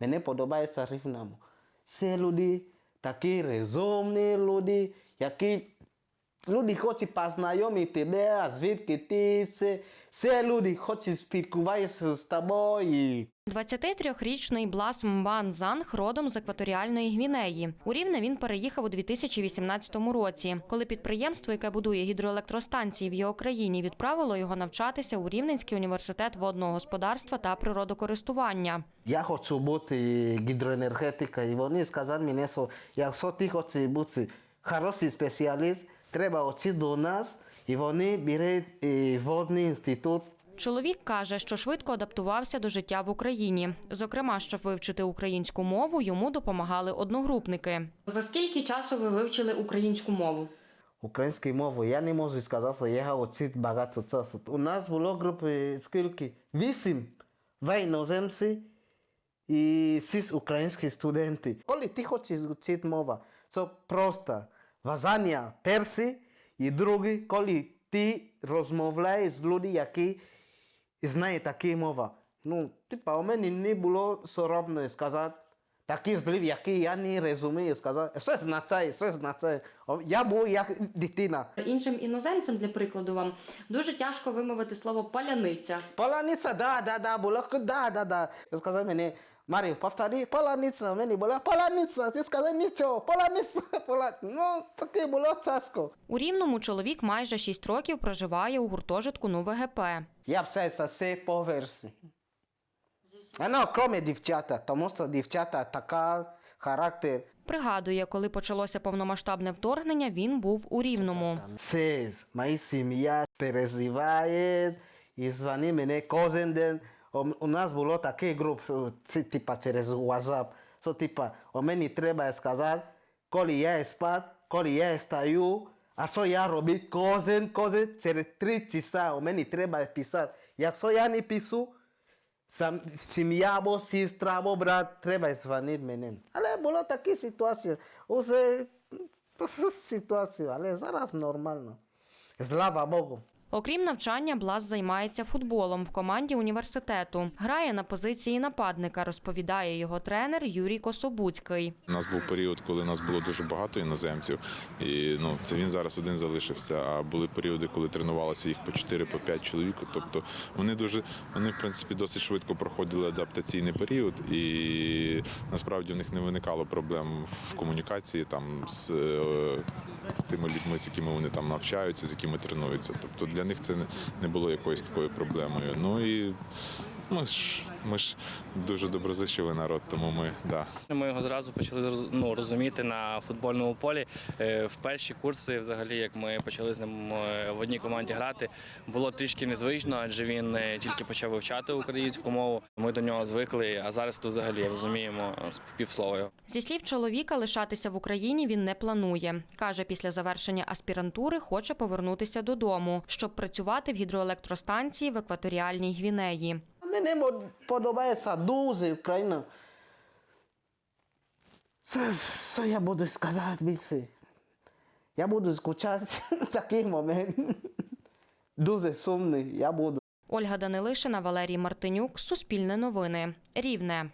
Мені подобається Рівному. Це люди такі розумні люди, які люди хочуть познайомити тебе, а звідки ти, це, це люди хочуть спілкуватися з тобою. 23-річний Блас Мбан Занг родом з екваторіальної Гвінеї. У Рівне він переїхав у 2018 році, коли підприємство, яке будує гідроелектростанції в його країні, відправило його навчатися у Рівненський університет водного господарства та природокористування. Я хочу бути гідроенергетика, і вони сказали мені, що якщо ти хочеш бути хороший спеціаліст, треба йти до нас, і вони беруть е, водний інститут. Чоловік каже, що швидко адаптувався до життя в Україні. Зокрема, щоб вивчити українську мову, йому допомагали одногрупники. За скільки часу ви вивчили українську мову? Українською мовою я не можу сказати, що я вчити багато часу. У нас було групи скільки? Вісім іноземці і шість українські студенти. Коли ти хочеш вчити мову, це просто вазання перший і другий, коли ти розмовляєш з людьми, які знають такі мова. Ну, типа, у мене не було соромно сказати, такі слів, які я не розумію, сказати, що означає, що означає. Я був як дитина. Іншим іноземцям, для прикладу, вам дуже тяжко вимовити слово паляниця. Паляниця, да, да, да, було, да, да, да. Сказав мені, Марію, повтори, паляниця, мені було, паляниця, ти сказав нічого, паляниця, паляниця. Ну, таке було тяжко. У Рівному чоловік майже 6 років проживає у гуртожитку Нове ГП. Я вчився все по версії. Ну, кроме дівчата, тому що дівчата така характер. Пригадує, коли почалося повномасштабне вторгнення, він був у Рівному. Це моя сім'я переживає і дзвонить мені кожен день. У, нас було такий груп, це, типа через WhatsApp. So, типа, у мене треба сказати, коли я спать, коли я стаю, а що я роблю кожен, кожен, через три часа у мене треба писати. Якщо я не пишу, сам, сім'я або сестра або брат треба дзвонити мені. Але було такі ситуації. Усе ситуація, але зараз нормально. Слава Богу. Окрім навчання, Блас займається футболом в команді університету. Грає на позиції нападника, розповідає його тренер Юрій Кособуцький. У нас був період, коли нас було дуже багато іноземців, і ну це він зараз один залишився. А були періоди, коли тренувалося їх по 4 по 5 чоловік. Тобто вони дуже вони, в принципі, досить швидко проходили адаптаційний період, і насправді в них не виникало проблем в комунікації там з е, тими людьми, з якими вони там навчаються, з якими тренуються. Тобто для них це не- було якоюсь такою проблемою. Ну і ми ж ми ж дуже доброзичливий народ, тому ми да. Ми його зразу почали ну, розуміти на футбольному полі. Е, В перші курси, взагалі, як ми почали з ним е, в одній команді грати, було трішки незвично, адже він е, тільки почав вивчати українську мову. Ми до нього звикли, а зараз то взагалі розуміємо з півслова. Зі слів чоловіка, лишатися в Україні він не планує. Каже, після завершення аспірантури хоче повернутися додому, щоб працювати в гідроелектростанції в екваторіальній Гвінеї. Мені подобається дуже Україна. Що, я буду сказати більше? Я буду скучати такий момент. Дуже сумний я буду. Ольга Данилишина, Валерій Мартинюк, Суспільне новини, Рівне.